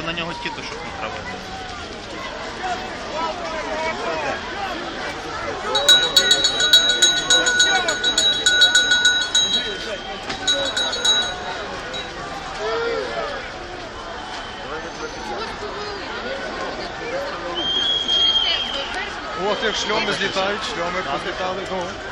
бо на нього тітушок не треба. Ох, як шльоми злітають, шльоми позлітали. Ну.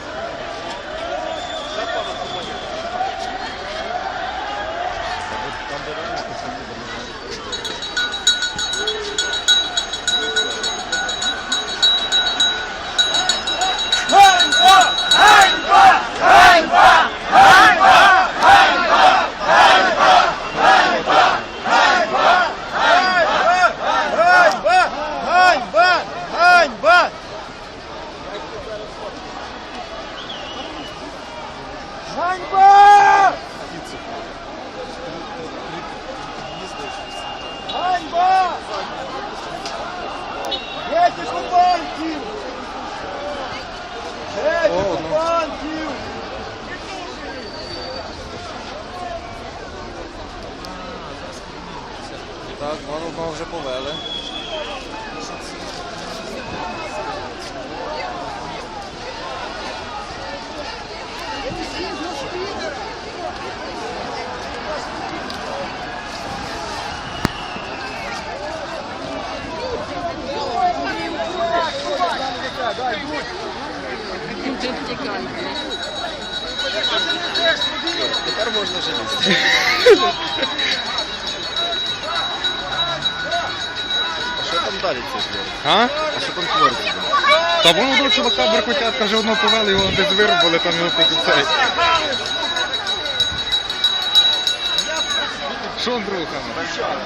Ганьба! Ганьба! Геть із окупантів! Геть із окупантів! Так, вон вже повели. Можна жалісти. А що там далі це? А? А що там твориться? Та воно до чувака беркутятка вже одного повели, його десь вирубали, там його цей. Що Андрюха? Андрюха,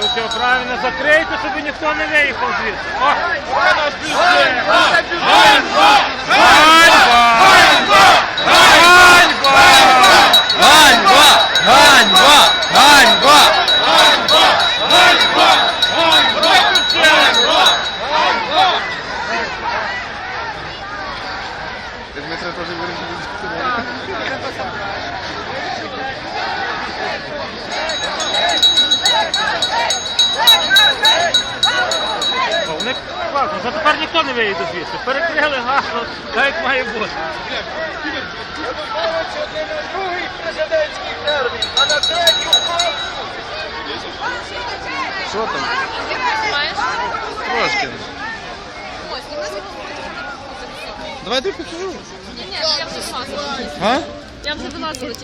да? Ну правильно, закрийте, щоб ніхто не виїхав звідси. Ганьба! Ганьба! Класно, вже тепер ніхто не виїде звідси. Перекрили гасло, так як має бути. Другий президентський термін, а на третю Що там? Трошки. Ось, ну, Давай я покажу. Ні, ні, я вже вилазила. А? Я вже вилазила.